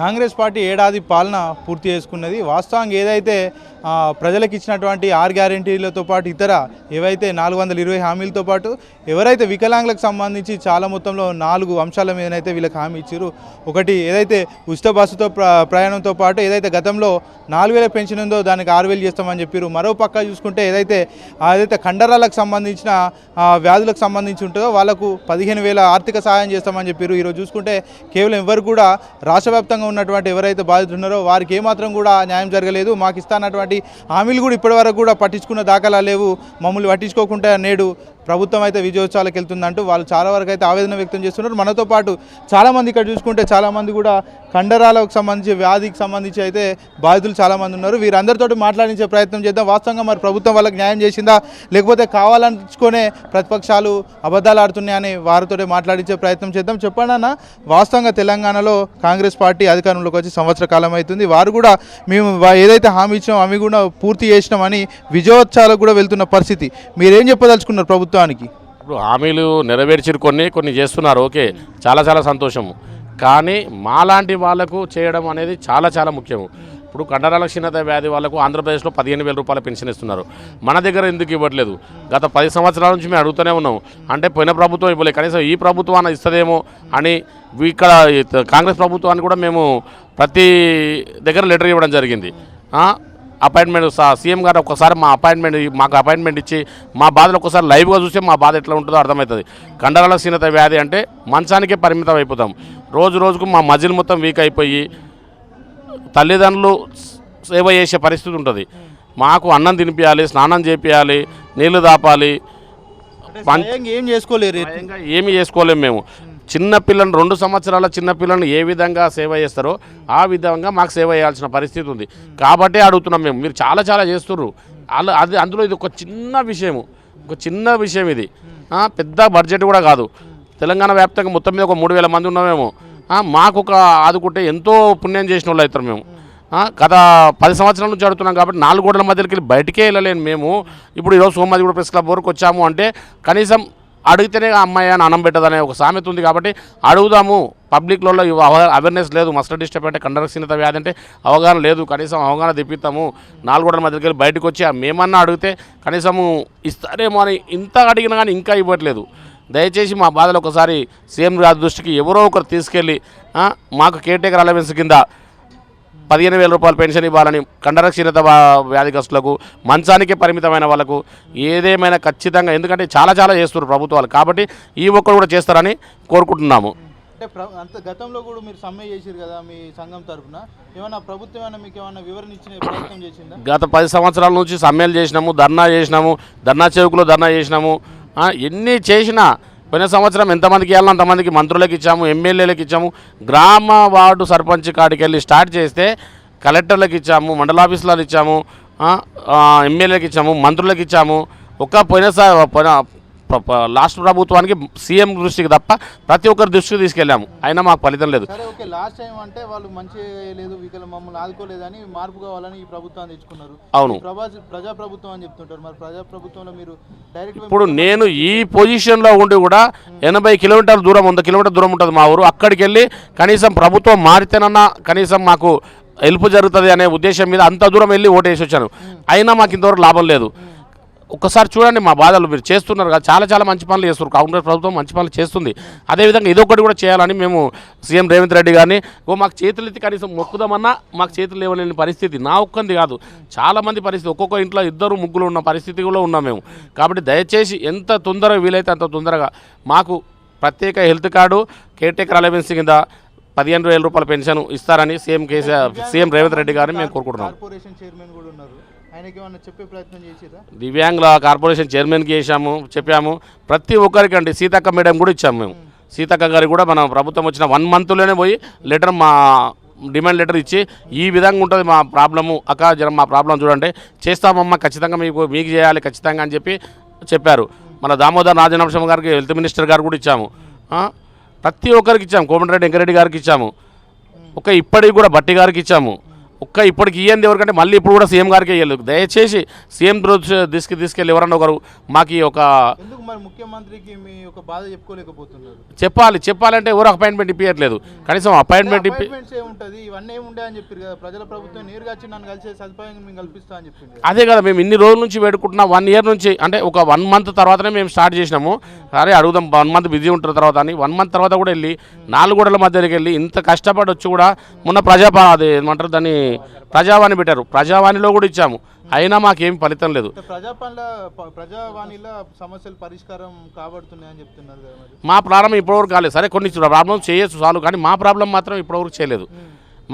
Congress party ఏడాది పాలన పూర్తి చేసుకున్నది. వాస్తవంగా ఏదైతే ప్రజలకు ఇచ్చినటువంటి ఆరు గ్యారంటీలతో పాటు ఇతర ఏవైతే నాలుగు వందల ఇరవై హామీలతో పాటు ఎవరైతే వికలాంగులకు సంబంధించి చాలా మొత్తంలో నాలుగు అంశాల మీదనైతే వీళ్ళకి హామీ ఇచ్చారు ఒకటి ఏదైతే ఉచిత బస్సుతో ప్ర ప్రయాణంతో పాటు ఏదైతే గతంలో నాలుగు వేల పెన్షన్ ఉందో దానికి ఆరు వేలు చేస్తామని చెప్పారు మరో పక్క చూసుకుంటే ఏదైతే ఏదైతే కండరాలకు సంబంధించిన వ్యాధులకు సంబంధించి ఉంటుందో వాళ్ళకు పదిహేను వేల ఆర్థిక సహాయం చేస్తామని చెప్పారు ఈరోజు చూసుకుంటే కేవలం ఎవరు కూడా రాష్ట్ర ఉన్నటువంటి ఎవరైతే బాధితులు ఉన్నారో వారికి ఏమాత్రం కూడా న్యాయం జరగలేదు. మాకు ఇస్తానటువంటి హామీలు కూడా ఇప్పటివరకు కూడా పట్టించుకున్న దాఖలా లేవు. మమ్మల్ని పట్టించుకోకుండా నేడు ప్రభుత్వం అయితే విజయోత్సవాలకు వెళ్తుందంటూ వాళ్ళు చాలా వరకు అయితే ఆవేదన వ్యక్తం చేస్తున్నారు. మనతో పాటు చాలామంది ఇక్కడ చూసుకుంటే చాలామంది కూడా కండరాలకు సంబంధించి వ్యాధికి సంబంధించి అయితే బాధితులు చాలామంది ఉన్నారు. వీరందరితో మాట్లాడించే ప్రయత్నం చేద్దాం. వాస్తవంగా మరి ప్రభుత్వం వాళ్ళకి న్యాయం చేసిందా? లేకపోతే కావాలనుకునే ప్రతిపక్షాలు అబద్ధాలు ఆడుతున్నాయని వారితో మాట్లాడించే ప్రయత్నం చేద్దాం. చెప్పండి అన్న వాస్తవంగా తెలంగాణలో కాంగ్రెస్ పార్టీ అధికారంలోకి వచ్చి సంవత్సర కాలం అవుతుంది. వారు కూడా మేము ఏదైతే హామీ ఇచ్చినామో అవి కూడా పూర్తి చేసినామని విజయోత్సవాలకు కూడా వెళ్తున్న పరిస్థితి. మీరేం చెప్పదలుచుకున్నారు ప్రభుత్వానికి? ఇప్పుడు హామీలు నెరవేర్చిరు కొన్ని కొన్ని చేస్తున్నారు. ఓకే చాలా చాలా సంతోషము కానీ మాలాంటి వాళ్ళకు చేయడం అనేది చాలా చాలా ముఖ్యము. ఇప్పుడు కండరాల క్షీణత వ్యాధి వాళ్ళకు ఆంధ్రప్రదేశ్లో పదిహేను వేల రూపాయల పెన్షన్ ఇస్తున్నారు. మన దగ్గర ఎందుకు ఇవ్వట్లేదు? గత పది సంవత్సరాల నుంచి మేము అడుగుతూనే ఉన్నాం. అంటే పోయిన ప్రభుత్వం ఇవ్వలేదు కనీసం ఈ ప్రభుత్వం ఇస్తుందేమో అని ఇక్కడ కాంగ్రెస్ ప్రభుత్వాన్ని కూడా మేము ప్రతి దగ్గర లెటర్ ఇవ్వడం జరిగింది. అపాయింట్మెంట్ సీఎం గారు ఒకసారి మా అపాయింట్మెంట్ మాకు అపాయింట్మెంట్ ఇచ్చి మా బాధలు ఒకసారి లైవ్గా చూస్తే మా బాధ ఎట్లా ఉంటుందో అర్థమవుతుంది. కండరాల క్షీణత వ్యాధి అంటే మంచానికే పరిమితం అయిపోతాం. రోజు రోజుకు మా మజిల్ మొత్తం వీక్ అయిపోయి తల్లిదండ్రులు సేవ చేసే పరిస్థితి ఉంటుంది. మాకు అన్నం తినిపించాలి స్నానం చేపియాలి నీళ్ళు దాపాలి ఏం చేసుకోలేరు? ఏమి చేసుకోలేము మేము. చిన్నపిల్లని రెండు సంవత్సరాల చిన్నపిల్లలను ఏ విధంగా సేవ చేస్తారో ఆ విధంగా మాకు సేవ చేయాల్సిన పరిస్థితి ఉంది. కాబట్టే అడుగుతున్నాం మేము. మీరు చాలా చాలా చేస్తుర్రు. అలా అది అందులో ఇది ఒక చిన్న విషయము. ఒక చిన్న విషయం ఇది. పెద్ద బడ్జెట్ కూడా కాదు. తెలంగాణ వ్యాప్తంగా మొత్తం మీద ఒక మూడు వేల మంది ఉన్నామేమో. మాకు ఒక ఆదుకుంటే ఎంతో పుణ్యం చేసిన వాళ్ళు అవుతారు మేము. గత పది సంవత్సరాల నుంచి అడుగుతున్నాం కాబట్టి నాలుగు గోడల మధ్యకి వెళ్ళి బయటికే వెళ్ళలేను మేము. ఇప్పుడు ఈరోజు సోమాజి కూడా ప్రెస్ క్లబ్ వరకు వచ్చాము అంటే కనీసం అడిగితేనే అమ్మాయి అని అన్నం పెట్టదనే ఒక సామెత ఉంది కాబట్టి అడుగుదాము. పబ్లిక్లో అవేర్నెస్ లేదు. మస్టర్ డిస్టర్బ్ అంటే కండరక్షీణత వ్యాధి అంటే అవగాహన లేదు. కనీసం అవగాహన తెప్పిస్తాము. నాలుగోడల మధ్యకి వెళ్ళి బయటకు వచ్చి మేమన్నా అడిగితే కనీసము ఇస్తారేమో అని ఇంత అడిగినా కానీ ఇంకా ఇవ్వట్లేదు. దయచేసి మా బాధలు ఒకసారి సీఎం రాజు దృష్టికి ఎవరో ఒకరు తీసుకెళ్ళి మాకు కేటేకర్ అలవెన్స్ కింద పదిహేను వేల రూపాయలు పెన్షన్ ఇవ్వాలని కండర క్షీణత వా- వ్యాధిగ్రస్తులకు మంచానికే పరిమితమైన వాళ్ళకు ఏదేమైనా ఖచ్చితంగా ఎందుకంటే చాలా చాలా చేస్తున్నారు ప్రభుత్వాలు. కాబట్టి ఈ ఒక్కరు కూడా చేస్తారని కోరుకుంటున్నాము. అంటే అంత గతంలో కూడా మీరు సమ్మె చేసిరు కదా మీ సంఘం తరఫున. ఏమన్నా ప్రభుత్వం ఏమైనా మీకు ఏమైనా వివరణ ఇచ్చిన ప్రయత్నం చేసిందా? గత పది సంవత్సరాల నుంచి సమ్మెలు చేసినాము ధర్నా చేసినాము ధర్నా చౌకులో ధర్నా చేసినాము. ఎన్ని చేసినా పోయిన సంవత్సరం ఎంతమందికి ఇవ్వాలో అంతమందికి మంత్రులకు ఇచ్చాము ఎమ్మెల్యేలకు ఇచ్చాము గ్రామ వార్డు సర్పంచ్ కాడికి వెళ్ళి స్టార్ట్ చేస్తే కలెక్టర్లకు ఇచ్చాము మండలాఫీసులకు ఇచ్చాము ఎమ్మెల్యేలకు ఇచ్చాము మంత్రులకు ఇచ్చాము. ఒక్క పోయినసారి లాస్ట్ ప్రభుత్వానికి సీఎం దృష్టికి తప్ప ప్రతి ఒక్కరి దృష్టికి తీసుకెళ్ళాము. అయినా మాకు ఫలితం లేదు. ఓకే లాస్ట్ టైం అంటే వాళ్ళు మంచి లేదు వీకలు మమ్మల్ని ఆదుకోలేదని మార్పు కావాలని ఈ ప్రభుత్వాన్ని తెచ్చుకున్నారు. అవును. ప్రజా ప్రభుత్వం అని చెప్తుంటారు. మరి ప్రజా ప్రభుత్వంలో మీరు డైరెక్ట్ ఇప్పుడు నేను ఈ పొజిషన్లో ఉండి కూడా ఎనభై కిలోమీటర్ల దూరం వంద కిలోమీటర్ దూరం ఉంటుంది మా ఊరు. అక్కడికి వెళ్ళి కనీసం ప్రభుత్వం మారితేనన్నా కనీసం మాకు హెల్ప్ జరుగుతుంది అనే ఉద్దేశం మీద అంత దూరం వెళ్ళి ఓటేసి వచ్చాను. అయినా మాకు ఇంతవరకు లాభం లేదు. ఒక్కసారి చూడండి మా బాధలు. మీరు చేస్తున్నారు కదా చాలా చాలా మంచి పనులు చేస్తున్నారు. కాంగ్రెస్ ప్రభుత్వం మంచి పనులు చేస్తుంది. అదేవిధంగా ఇదొకటి కూడా చేయాలని మేము సీఎం రేవంత్ రెడ్డి గారిని ఓ మాకు చేతులు ఎత్తి కనీసం మొక్కుదామన్నా మాకు చేతులు లేవలేని పరిస్థితి నా ఒక్కంది కాదు. చాలా మంది పరిస్థితి ఒక్కొక్క ఇంట్లో ఇద్దరు ముగ్గురు ఉన్న పరిస్థితిలో ఉన్నాం మేము. కాబట్టి దయచేసి ఎంత తొందరగా వీలైతే అంత తొందరగా మాకు ప్రత్యేక హెల్త్ కార్డు కేర్టేకర్ అలవెన్స్ కింద పదిహేను వేల రూపాయల పెన్షన్ ఇస్తారని CM KCR CM Revanth Reddy గారిని మేము కోరుకుంటున్నాం. దివ్యాంగుల కార్పొరేషన్ చైర్మన్కి చేశాము చెప్పాము. ప్రతి ఒక్కరికి అండి సీతక్క మేడం కూడా ఇచ్చాము మేము. సీతక్క గారికి కూడా మన ప్రభుత్వం వచ్చిన వన్ మంత్లోనే పోయి లెటర్ మా డిమాండ్ లెటర్ ఇచ్చి ఈ విధంగా ఉంటుంది మా ప్రాబ్లము అక్క జరం మా ప్రాబ్లం చూడండి చేస్తామమ్మా ఖచ్చితంగా మీకు మీకు చేయాలి ఖచ్చితంగా అని చెప్పి చెప్పారు. మన దామోదర్ రాజనరసింహ గారికి హెల్త్ మినిస్టర్ గారు కూడా ఇచ్చాము? ప్రతి ఒక్కరికి ఇచ్చాము కోమటిరెడ్డి వెంకరెడ్డి గారికి ఇచ్చాము. ఒక ఇప్పటికి కూడా బట్టి గారికి ఇచ్చాము. ఒక్క ఇప్పటికి ఇయ్యంది ఎవరికంటే మళ్ళీ ఇప్పుడు కూడా సీఎం గారికి ఇవ్వలేదు దయచేసి సీఎం దృష్టికి తీసుకెళ్ళి ఎవరన్నా ఒకరు మాకు ఒక ముఖ్యమంత్రికి మీ యొక్క బాధ చెప్పుకోలేకపోతున్నారు? చెప్పాలి. చెప్పాలంటే ఎవరు అపాయింట్మెంట్ ఇప్పించట్లేదు కనీసం అపాయింట్మెంట్ అదే కదా మేము ఇన్ని రోజుల నుంచి వేడుకుంటున్నా. వన్ ఇయర్ నుంచి అంటే ఒక వన్ మంత్ తర్వాతనే మేము స్టార్ట్ చేసినాము. సరే అడుగుదాం. వన్ మంత్ బిజీ ఉంటారు తర్వాత అని. వన్ మంత్ తర్వాత కూడా వెళ్ళి నాలుగు గోడల మధ్యలోకి వెళ్ళి ఇంత కష్టపడి వచ్చి కూడా మొన్న ప్రజాపా అది ఏమంటారు దాన్ని ప్రజావాణి పెట్టారు. ప్రజావాణిలో కూడా ఇచ్చాము. అయినా మాకేం ఫలితం లేదు. మా ప్రాబ్లం ఇప్పటివరకు కాలేదు. సరే కొన్ని ప్రాబ్లమ్స్ చేయొచ్చు సాల్వ్. కానీ మా ప్రాబ్లం మాత్రం ఇప్పటివరకు చేయలేదు.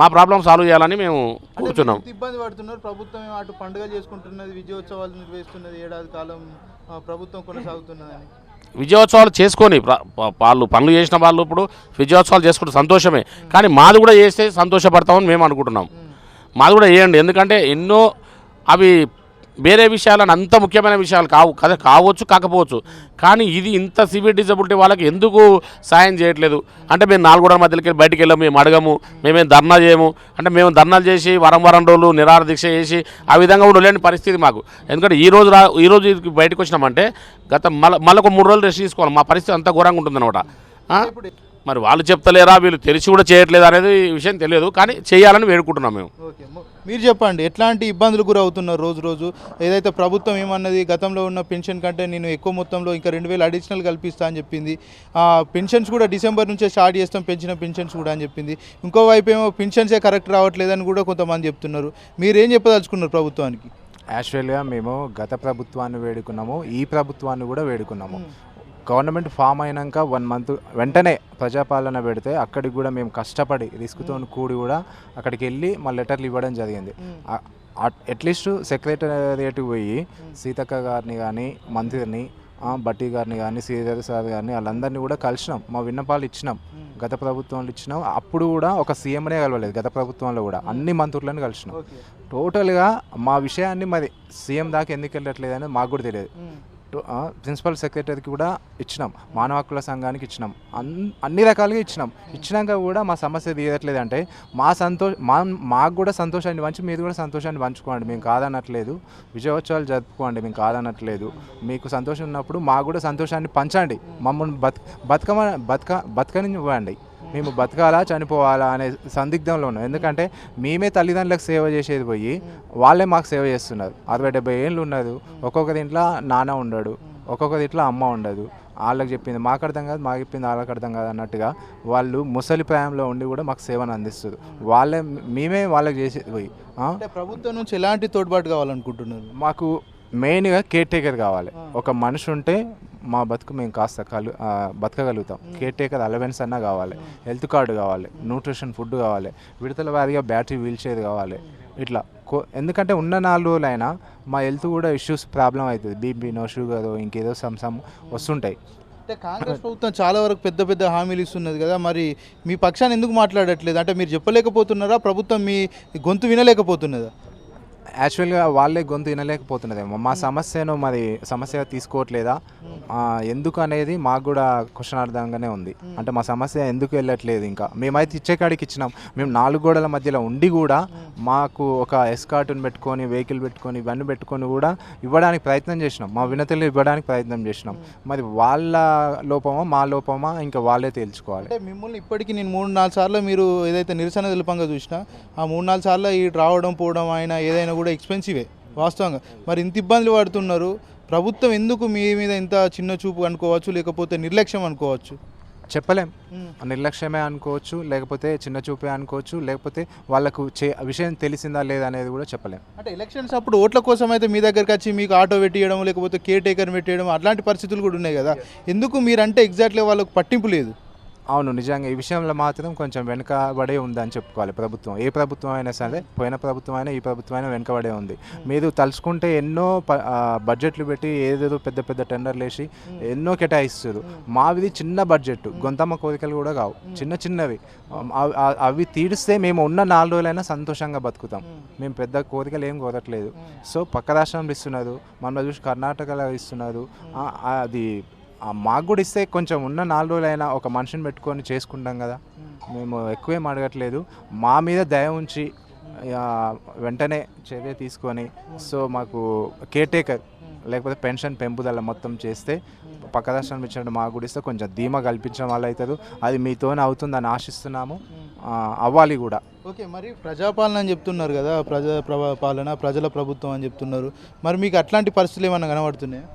మా ప్రాబ్లం సాల్వ్ చేయాలని మేము కూర్చున్నాం. ఇబ్బంది పడుతున్నారు? ప్రభుత్వం అటు పండుగలు చేసుకుంటున్నది విజయోత్సవాలు నిర్వహిస్తున్నది ఏడాది కాలం ప్రభుత్వం కొనసాగుతున్నదని. విజయోత్సవాలు చేసుకొని వాళ్ళు పనులు చేసిన వాళ్ళు ఇప్పుడు విజయోత్సవాలు చేసుకుంటే సంతోషమే. కానీ మాది కూడా చేస్తే సంతోషపడతామని మేము అనుకుంటున్నాం. మాది కూడా చేయండి ఎందుకంటే ఎన్నో అవి వేరే విషయాలను అంత ముఖ్యమైన విషయాలు కావు. కదా కావచ్చు కాకపోవచ్చు. కానీ ఇది ఇంత సివియర్ డిజబిలిటీ వాళ్ళకి ఎందుకు సాయం చేయట్లేదు? అంటే మేము నాలుగు మధ్యకి వెళ్ళి బయటికి వెళ్ళాము మేము అడగము మేమేం ధర్నా చేయము. అంటే మేము ధర్నాలు చేసి వరం వరం రోజులు నిరాహార దీక్ష చేసి ఆ విధంగా ఉండలేని పరిస్థితి మాకు. ఎందుకంటే ఈ రోజు రా ఈ రోజు బయటకు వచ్చినామంటే గత మళ్ళీ మళ్ళీ ఒక మూడు రోజులు రెస్ట్ తీసుకోవాలి. మా పరిస్థితి అంత ఘోరంగా ఉంటుందన్నమాట. మరి వాళ్ళు చెప్తలేరా వీళ్ళు తెలిసి కూడా చేయట్లేదు అనేది విషయం తెలియదు. కానీ చేయాలని వేడుకుంటున్నాం మేము. ఓకే. మీరు చెప్పండి ఎట్లాంటి ఇబ్బందులు గురవుతున్నారు రోజు రోజు? ఏదైతే ప్రభుత్వం ఏమన్నది గతంలో ఉన్న పెన్షన్ కంటే నేను ఎక్కువ మొత్తంలో ఇంకా రెండు వేలు అడిషనల్ కల్పిస్తా అని చెప్పింది. ఆ, పెన్షన్స్ కూడా డిసెంబర్ నుంచే స్టార్ట్ చేస్తాం పెంచిన పెన్షన్స్ కూడా అని చెప్పింది. ఇంకోవైపు ఏమో పెన్షన్సే కరెక్ట్ రావట్లేదని కూడా కొంతమంది చెప్తున్నారు. మీరేం చెప్పదలుచుకున్నారు ప్రభుత్వానికి? యాక్చువల్గా మేము గత ప్రభుత్వాన్ని వేడుకున్నాము ఈ ప్రభుత్వాన్ని కూడా వేడుకున్నాము. గవర్నమెంట్ ఫామ్ అయినాక వన్ మంత్ వెంటనే ప్రజాపాలన పెడితే అక్కడికి కూడా మేము కష్టపడి రిస్క్తో కూడి కూడా అక్కడికి వెళ్ళి మా లెటర్లు ఇవ్వడం జరిగింది. అట్లీస్ట్ సెక్రటేరియట్కి పోయి సీతక్క గారిని కానీ మంత్రిని బట్టి గారిని కానీ శ్రీధర్ సార్ గారిని వాళ్ళందరినీ కూడా కలిసినాం. మా విన్నపాలు ఇచ్చినాం. గత ప్రభుత్వంలో ఇచ్చినాం. అప్పుడు కూడా ఒక సీఎంనే కలవలేదు గత ప్రభుత్వంలో కూడా. అన్ని మంత్రులను కలిసినాం. టోటల్గా మా విషయాన్ని మరి సీఎం దాకా ఎందుకు వెళ్ళట్లేదు అనేది మాకు కూడా తెలియదు. ప్రిన్సిపల్ సెక్రటరీకి కూడా ఇచ్చినాం. మానవ హక్కుల సంఘానికి ఇచ్చినాం. అన్ అన్ని రకాలుగా ఇచ్చినాం. ఇచ్చినాక కూడా మా సమస్య తీయట్లేదు అంటే మా సంతోష మా మాకు కూడా సంతోషాన్ని పంచి మీరు కూడా సంతోషాన్ని పంచుకోండి. మేము కాదనట్లేదు. విజయోత్సవాలు జరుపుకోండి. మేము కాదనట్లేదు. మీకు సంతోషం ఉన్నప్పుడు మాకు కూడా సంతోషాన్ని పంచండి. మమ్మల్ని బతక బతుకమ బతక బతకనివ్వండి. మేము బతకాలా చనిపోవాలా అనే సందిగ్ధంలో ఉన్నాం. ఎందుకంటే మేమే తల్లిదండ్రులకు సేవ చేసేది పోయి వాళ్ళే మాకు సేవ చేస్తున్నారు. అరవై డెబ్బై ఏళ్ళు ఉన్నారు ఒక్కొక్కరి ఇంట్లో నాన్న ఉండడు ఒక్కొక్కరి ఇంట్లో అమ్మ ఉండదు. వాళ్ళకి చెప్పింది మాకు అర్థం కాదు మాకు చెప్పింది వాళ్ళకి అర్థం కాదు అన్నట్టుగా వాళ్ళు ముసలి ప్రాయంలో ఉండి కూడా మాకు సేవను అందిస్తారు వాళ్ళే మేమే వాళ్ళకి చేసేది పోయి ప్రభుత్వం నుంచి ఎలాంటి తోడ్పాటు కావాలనుకుంటున్నారు? మాకు మెయిన్గా కేర్ టేకర్ కావాలి. ఒక మనిషి ఉంటే మా బతుకు మేము కాస్త కలు ఆ, బతకగలుగుతాం. కేర్ టేకర్ అలవెన్స్ అన్నా కావాలి. హెల్త్ కార్డు కావాలి. న్యూట్రిషన్ ఫుడ్ కావాలి. విడతల వారీగా బ్యాటరీ వీల్ చైర్ కావాలి. ఇట్లా. కో ఎందుకంటే ఉన్న నాలుగు రోజులైనా మా హెల్త్ కూడా ఇష్యూస్ ప్రాబ్లం అవుతుంది. బీపీనో షుగర్ ఇంకేదో సమ్ సమ్ వస్తుంటాయి. అంటే కాంగ్రెస్ ప్రభుత్వం చాలా వరకు పెద్ద పెద్ద హామీలు ఇస్తున్నది కదా. మరి మీ పక్షాన్ని ఎందుకు మాట్లాడట్లేదు? అంటే మీరు చెప్పలేకపోతున్నారా? ప్రభుత్వం మీ గొంతు వినలేకపోతున్నదా? యాక్చువల్గా వాళ్ళే గొంతు వినలేకపోతున్నదేమో. మా సమస్యను మరి సమస్య తీసుకోవట్లేదా? ఆ, ఎందుకు అనేది మాకు కూడా క్వశ్చనార్థంగానే ఉంది. అంటే మా సమస్య ఎందుకు వెళ్ళట్లేదు ఇంకా? మేమైతే ఇచ్చే కాడికి ఇచ్చినాం. మేము నాలుగు గోడల మధ్యలో ఉండి కూడా మాకు ఒక ఎస్కార్టుని పెట్టుకొని వెహికల్ పెట్టుకొని ఇవన్నీ పెట్టుకొని కూడా ఇవ్వడానికి ప్రయత్నం చేసినాం. మా వినతులు ఇవ్వడానికి ప్రయత్నం చేసినాం. మరి వాళ్ళ లోపమా మా లోపమా ఇంకా వాళ్ళే తేల్చుకోవాలి. అంటే మిమ్మల్ని ఇప్పటికీ నేను మూడు నాలుగు సార్లు మీరు ఏదైతే నిరసన తెలుపంగా చూసినా ఆ మూడు నాలుగు సార్లు ఈ రావడం పోవడం అయినా ఏదైనా కూడా ఎక్స్పెన్సివే వాస్తవంగా. మరి ఇంత ఇబ్బందులు పడుతున్నారు ప్రభుత్వం ఎందుకు మీ మీద ఇంత చిన్న చూపు అనుకోవచ్చు లేకపోతే నిర్లక్ష్యం అనుకోవచ్చు? చెప్పలేం. నిర్లక్ష్యమే అనుకోవచ్చు లేకపోతే చిన్న చూపే అనుకోవచ్చు లేకపోతే వాళ్ళకు చే విషయం తెలిసిందా లేదా అనేది కూడా చెప్పలేం. అంటే ఎలక్షన్స్ అప్పుడు ఓట్ల కోసం అయితే మీ దగ్గరికి వచ్చి మీకు ఆటో పెట్టియడం లేకపోతే కేర్ టేకర్ పెట్టేయడం అట్లాంటి పరిస్థితులు కూడా ఉన్నాయి కదా. ఎందుకు మీరంటే ఎగ్జాక్ట్లీ వాళ్ళకు పట్టింపు లేదు? అవును నిజంగా ఈ విషయంలో మాత్రం కొంచెం వెనుకబడే ఉందని చెప్పుకోవాలి ప్రభుత్వం. ఏ ప్రభుత్వం అయినా సరే పోయిన ప్రభుత్వం అయినా ఈ ప్రభుత్వం అయినా వెనుకబడే ఉంది. మీరు తలుచుకుంటే ఎన్నో బడ్జెట్లు పెట్టి ఏదేదో పెద్ద పెద్ద టెండర్లు వేసి ఎన్నో కేటాయిస్తారు. మావిది చిన్న బడ్జెట్ గొంతమ్మ కోరికలు కూడా కావు. చిన్న చిన్నవి. అవి- తీడిస్తే మేము ఉన్న నాలుగు రోజులైనా సంతోషంగా బతుకుతాం. మేము. పెద్ద కోరికలు ఏం కోరట్లేదు. సో పక్క రాష్ట్రంలో ఇస్తున్నారు. మన చూసి కర్ణాటకలో ఇస్తున్నారు. అది మాకు కూడా ఇస్తే కొంచెం ఉన్న నాలుగు రోజులైనా ఒక మనిషిని పెట్టుకొని చేసుకుంటాం కదా. మేము ఎక్కువేం అడగట్లేదు. మా మీద దయ ఉంచి వెంటనే చర్య తీసుకొని సో మాకు కేర్ టేకర్ లేకపోతే పెన్షన్ పెంపుదల మొత్తం చేస్తే పక్క రాష్ట్రం ఇచ్చినట్టు మాకు కూడా ఇస్తే కొంచెం ధీమా కల్పించడం వల్ల అవుతుంది. అది మీతోనే అవుతుందని ఆశిస్తున్నాము. అవ్వాలి కూడా. ఓకే మరి ప్రజాపాలన అని చెప్తున్నారు కదా ప్రజా పాలన ప్రజల ప్రభుత్వం అని చెప్తున్నారు. మరి మీకు అట్లాంటి పరిస్థితులు ఏమన్నా కనబడుతున్నాయా?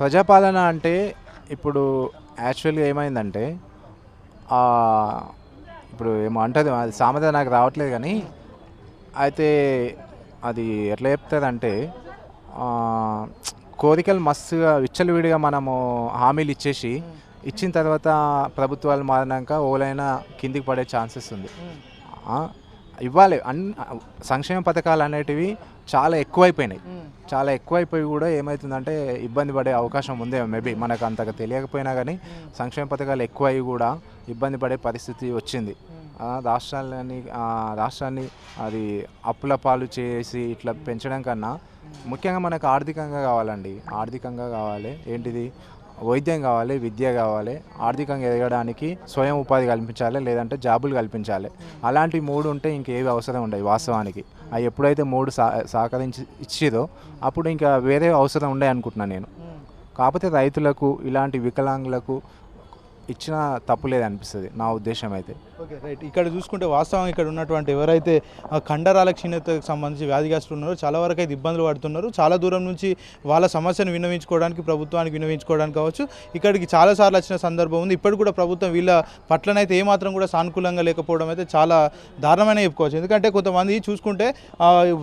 ప్రజాపాలన అంటే ఇప్పుడు యాక్చువల్గా ఏమైందంటే ఇప్పుడు ఏమో అంటది అది సామెత నాకు రావట్లేదు కానీ అయితే అది ఎట్లా చెప్తుందంటే ఆ, కోరికలు మస్తుగా విచ్చలవిడిగా మనము హామీలు ఇచ్చేసి ఇచ్చిన తర్వాత ప్రభుత్వాలు మారినాక ఓలైనా కిందికి పడే ఛాన్సెస్ ఉంది. ఇవ్వాలి. అన్ సంక్షేమ పథకాలు అనేటివి చాలా ఎక్కువైపోయినాయి. చాలా ఎక్కువైపోయి కూడా ఏమవుతుందంటే ఇబ్బంది పడే అవకాశం ఉంది మేబీ. మనకు అంతగా తెలియకపోయినా కానీ సంక్షేమ పథకాలు ఎక్కువై కూడా ఇబ్బంది పడే పరిస్థితి వచ్చింది. రాష్ట్రాలని రాష్ట్రాన్ని అది అప్పుల పాలు చేసి ఇట్లా పెంచడం కన్నా ముఖ్యంగా మనకు ఆర్థికంగా కావాలండి. ఆర్థికంగా కావాలి. ఏంటిది? వైద్యం కావాలి విద్య కావాలి. ఆర్థికంగా ఎదగడానికి స్వయం ఉపాధి కల్పించాలి లేదంటే జాబులు కల్పించాలి. అలాంటి మూడు ఉంటే ఇంకేవి అవసరం ఉండవు వాస్తవానికి. ఎప్పుడైతే మూడు సా సహకరించి ఇచ్చిదో అప్పుడు ఇంకా వేరే అవసరం ఉండే అనుకుంటున్నాను నేను. కాకపోతే రైతులకు ఇలాంటి వికలాంగులకు ఇచ్చిన తప్పు లేదనిపిస్తుంది నా ఉద్దేశం అయితే ఓకే రైట్. ఇక్కడ చూసుకుంటే వాస్తవం ఇక్కడ ఉన్నటువంటి ఎవరైతే కండరాల క్షీణతకు సంబంధించి వ్యాధిగ్రస్తులు ఉన్నారో చాలా వరకు అయితే ఇబ్బందులు పడుతున్నారు. చాలా దూరం నుంచి వాళ్ళ సమస్యను విన్నవించుకోవడానికి ప్రభుత్వానికి విన్నవించుకోవడానికి కావచ్చు. ఇక్కడికి చాలాసార్లు వచ్చిన సందర్భం ఉంది. ఇప్పటికి కూడా ప్రభుత్వం వీళ్ళ పట్లనైతే ఏమాత్రం కూడా సానుకూలంగా లేకపోవడం అయితే చాలా దారుణమైన చెప్పుకోవచ్చు. ఎందుకంటే కొంతమంది చూసుకుంటే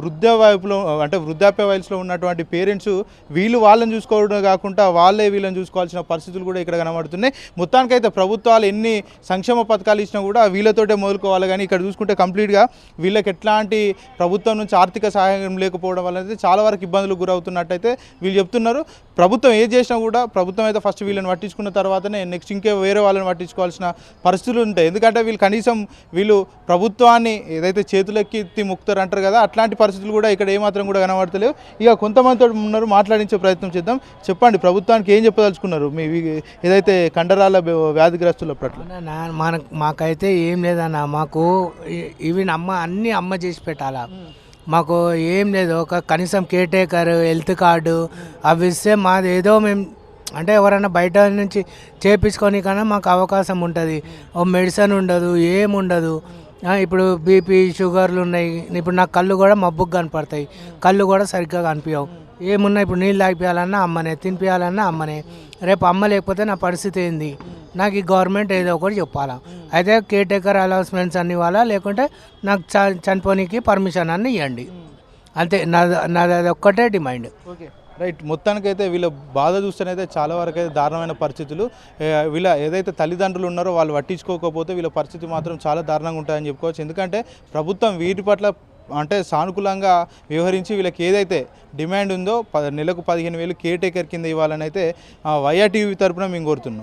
వృద్ధ వైపులో అంటే వృద్ధాప్య వయసులో ఉన్నటువంటి పేరెంట్స్ వీళ్ళు వాళ్ళని చూసుకోవడం కాకుండా వాళ్ళే వీళ్ళని చూసుకోవాల్సిన పరిస్థితులు కూడా ఇక్కడ కనబడుతున్నాయి. మొత్తానికి ఇప్పటికైతే ప్రభుత్వాలు ఎన్ని సంక్షేమ పథకాలు ఇచ్చినా కూడా వీళ్ళతోటే మొదలుకోవాలి. కానీ ఇక్కడ చూసుకుంటే కంప్లీట్గా వీళ్ళకి ఎట్లాంటి ప్రభుత్వం నుంచి ఆర్థిక సహాయం లేకపోవడం వల్ల అయితే చాలా వరకు ఇబ్బందులు గురవుతున్నట్టయితే వీళ్ళు చెప్తున్నారు. ప్రభుత్వం ఏం చేసినా కూడా ప్రభుత్వం అయితే ఫస్ట్ వీళ్ళని పట్టించుకున్న తర్వాతనే నెక్స్ట్ ఇంకే వేరే వాళ్ళని పట్టించుకోవాల్సిన పరిస్థితులు ఉంటాయి. ఎందుకంటే వీళ్ళు కనీసం వీళ్ళు ప్రభుత్వాన్ని ఏదైతే చేతులెక్కి ముక్తారు అంటారు కదా అట్లాంటి పరిస్థితులు కూడా ఇక్కడ ఏమాత్రం కూడా కనబడతలేవు. ఇక కొంతమందితో ఉన్నారు మాట్లాడించే ప్రయత్నం చేద్దాం. చెప్పండి ప్రభుత్వానికి ఏం చెప్పదలుచుకున్నారు? మీ ఏదైతే కండరాల వ్యాధిగ్రస్తుల పట్ల? మన మాకైతే ఏం లేదన్న మాకు ఇ- ఇవి అమ్మ అన్నీ అమ్మ చేసి పెట్టాలా. మాకు ఏం లేదు ఒక కనీసం కేర్టేకర్ హెల్త్ కార్డు అవి ఇస్తే మాది ఏదో మేము అంటే ఎవరైనా బయట నుంచి చేపించుకొని కన్నా మాకు అవకాశం ఉంటుంది. ఓ మెడిసిన్ ఉండదు ఏం ఉండదు. ఇప్పుడు బీపీ షుగర్లు ఉన్నాయి ఇప్పుడు నాకు కళ్ళు కూడా మబ్బుకు కనపడతాయి. కళ్ళు కూడా సరిగ్గా కనిపించవు ఏమున్నా ఇప్పుడు నీళ్ళు తాగిపోయాలన్నా అమ్మనే తినిపించాలన్నా అమ్మనే. రేపు అమ్మ లేకపోతే నా పరిస్థితి ఏంది? నాకు ఈ గవర్నమెంట్ ఏదో ఒకటి చెప్పాలా? అయితే కేటేకర్ అలౌన్స్మెంట్స్ అన్ని ఇవ్వాలా? లేకుంటే నాకు చ చనిపోనీకి పర్మిషన్ అన్ని ఇవ్వండి అంతే. నాది నాది అది ఒక్కటే డిమాండ్. ఓకే. రైట్. మొత్తానికైతే వీళ్ళ బాధ చూస్తేనైతే చాలా వరకు అయితే దారుణమైన పరిస్థితులు. వీళ్ళ ఏదైతే తల్లిదండ్రులు ఉన్నారో వాళ్ళు పట్టించుకోకపోతే వీళ్ళ పరిస్థితి మాత్రం చాలా దారుణంగా ఉంటాయని చెప్పుకోవచ్చు. ఎందుకంటే ప్రభుత్వం వీటి పట్ల అంటే సానుకూలంగా వ్యవహరించి వీళ్ళకి ఏదైతే డిమాండ్ ఉందో నెలకు పదిహేను వేలు కేర్ టేకర్ కింద ఇవ్వాలని అయితే వైఆర్టీవీ తరపున మేము కోరుతున్నాం.